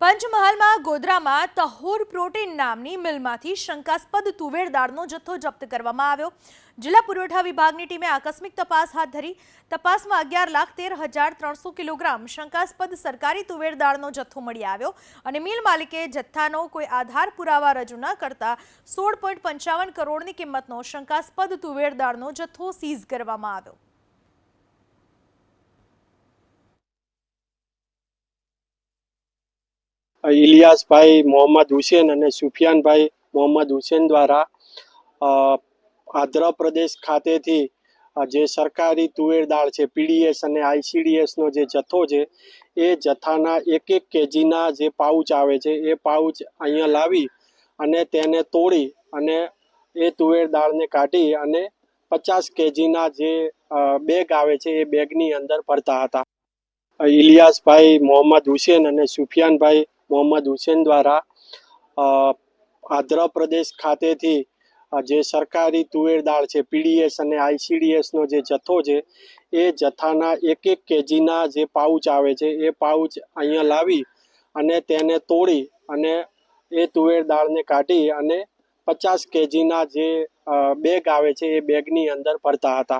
પંચમહાલમાં ગોધરામાં તહોર protein નામની મિલમાંથી શંકાસ્પદ તુવેર દાળનો જથ્થો જપ્ત કરવામાં આવ્યો. જિલ્લા પુરવઠા વિભાગની ટીમે આકસ્મિક તપાસ હાથ ધરી. તપાસમાં અગિયાર લાખ તેર હજાર ત્રણસો કિલોગ્રામ શંકાસ્પદ સરકારી તુવેર દાળનો જથ્થો મળી આવ્યો અને મિલ માલિકે જથ્થાનો કોઈ આધાર પુરાવા રજૂ ન કરતા સોળ પોઈન્ટ પંચાવન કરોડની કિંમતનો શંકાસ્પદ તુવેર દાળનો જથ્થો સીઝ કરવામાં આવ્યો. ઇલિયાસભાઈ, મોહમ્મદ હુસેન અને સુફિયાનભાઈ મોહમ્મદ હુસેન દ્વારા આંધ્ર આંધ્રપ્રદેશ ખાતેથી જે સરકારી તુવેર દાળ છે પીડીએસ અને આઈસીડીએસનો જે જથ્થો છે, એ જથ્થાના એક એક કેજીના જે પાઉચ આવે છે, એ પાઉચ અહીંયા લાવી અને તેને તોડી અને એ તુવેર દાળને કાઢી અને પચાસ કેજીના જે બેગ આવે છે, એ બેગની અંદર ભરતા હતા. ઇલિયાસભાઈ, મોહમ્મદ હુસેન અને સુફિયાનભાઈ મોહમ્મદ હુસેન દ્વારા આંધ્ર આંધ્રપ્રદેશ ખાતેથી જે સરકારી તુવેર દાળ છે, પીડીએસ અને આઈસીડીએસનો જે જથ્થો છે, એ જથ્થાના એક એક કેજીના જે પાઉચ આવે છે, એ પાઉચ અહીંયા લાવી અને તેને તોડી અને એ તુવેર દાળને કાઢી અને પચાસ કેજીના જે બેગ આવે છે, એ બેગની અંદર ભરતા હતા.